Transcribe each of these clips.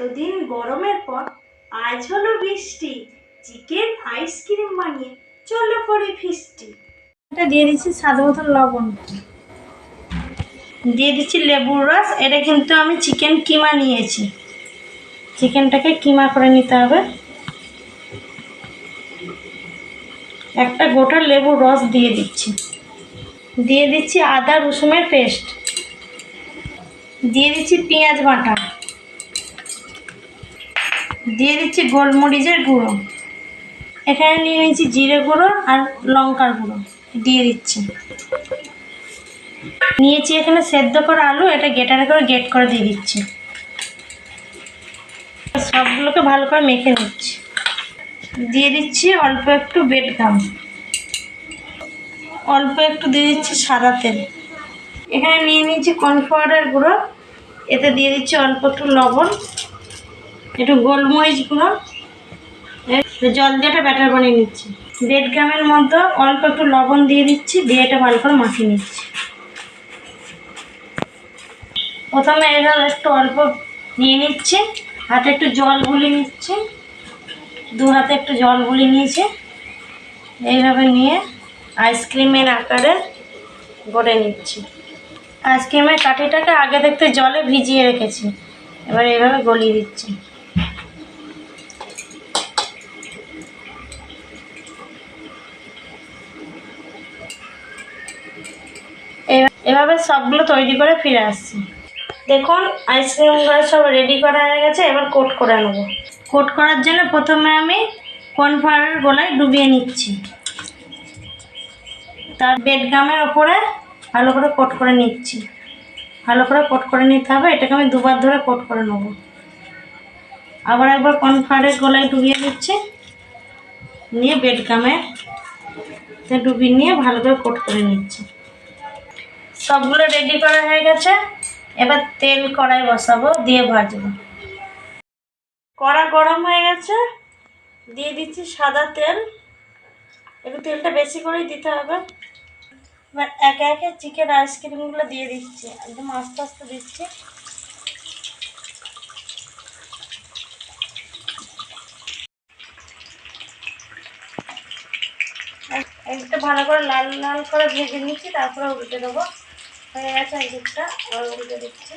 এতদিন গরমের পর আজ হলো বৃষ্টি। চিকেন আইসক্রিম বানিয়ে চলো করে ফিস্টি। এটা দিয়ে দিচ্ছি স্বাদ মতন লবণ। দিয়ে দিচ্ছি লেবুর রস। এটা কিন্তু আমি চিকেন কিমা নিয়েছি। চিকেনটাকে কিমা করে নিতে হবে। একটা গোটা লেবুর রস দিয়ে দিচ্ছি। দিয়ে দিচ্ছি আদা রসুনের পেস্ট। দিয়ে দিচ্ছি পেঁয়াজ বাটা। দিয়ে দিচ্ছি গোলমরিচের গুঁড়ো। এখানে নিয়ে নিচ্ছি জিরে গুঁড়ো আর লঙ্কার গুঁড়ো, দিয়ে দিচ্ছি। নিয়েছি এখানে সেদ্ধ করা আলু, এটা গেটারে করে গেট করে দিয়ে দিচ্ছি। সবগুলোকে ভালো করে মেখে নিচ্ছি। দিয়ে দিচ্ছি অল্প একটু বেড গাম। অল্প একটু দিয়ে দিচ্ছি সাদা তেল। এখানে নিয়ে নিয়েছি কর্নফ্লাওয়ারের গুঁড়ো, এতে দিয়ে দিচ্ছি অল্প একটু লবণ। একটু গোলমরিচ গুঁড়ো জল দিয়ে একটা ব্যাটার বানিয়ে নিচ্ছি। দেড় গ্রামের মধ্যে অল্প একটু লবণ দিয়ে দিচ্ছি, দিয়ে এটা ভালো করে মাখিয়ে নিচ্ছি। প্রথমে এভাবে একটু অল্প নিয়ে নিচ্ছি, হাতে একটু জল গুলিয়ে নিচ্ছি। দু হাতে একটু জল গুলিয়ে নিয়েছি। এইভাবে নিয়ে আইসক্রিমের আকারে গড়ে নিচ্ছি। আইসক্রিমের কাঠিটাকে আগে দেখতে জলে ভিজিয়ে রেখেছি। এবার এইভাবে গলিয়ে দিচ্ছি। এভাবে সবগুলো তৈরি করে ফিরে আসছি। দেখুন আইসক্রিমগুলো সব রেডি করা হয়ে গেছে, এবার কোট করে নেব। কোট করার জন্য প্রথমে আমি কর্নফ্লাওয়ারের গোলায় ডুবিয়ে নিচ্ছি। তার বেডগামের ওপরে ভালো করে কোট করে নিচ্ছি। ভালো করে কোট করে নিতে হবে, এটাকে আমি দুবার ধরে কোট করে নেব। আবার একবার কর্নফ্লাওয়ারের গোলায় ডুবিয়ে নিচ্ছি। নিয়ে বেডগামে ডুবিয়ে নিয়ে ভালো করে কোট করে নিচ্ছি। সবগুলো রেডি করা হয়ে গেছে। এবার তেল কড়াই বসাবো, দিয়ে ভাজবো। কড়া গরম হয়ে গেছে, দিয়ে দিচ্ছি সাদা তেল। একটু তেলটা বেশি করেই দিতে হবে। এবার একে একে চিকেন আইসক্রিমগুলো দিয়ে দিচ্ছি, একদম আস্তে আস্তে দিচ্ছি। এক- একটু ভালো করে লাল লাল করে ভেজে নিচ্ছি, তারপরে উল্টে দেবো। হয়ে গেছে আবার উল্টে দিচ্ছি।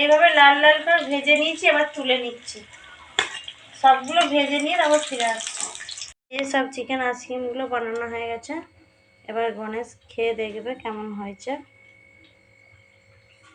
এইভাবে লাল লাল করে ভেজে নিয়েছি, এবার তুলে নিচ্ছি। সবগুলো ভেজে নিয়ে তারপর ফিরে আসছি। এই সব চিকেন আইসক্রিমগুলো বানানো হয়ে গেছে। এবার গণেশ খেয়ে দেখবে কেমন হয়েছে।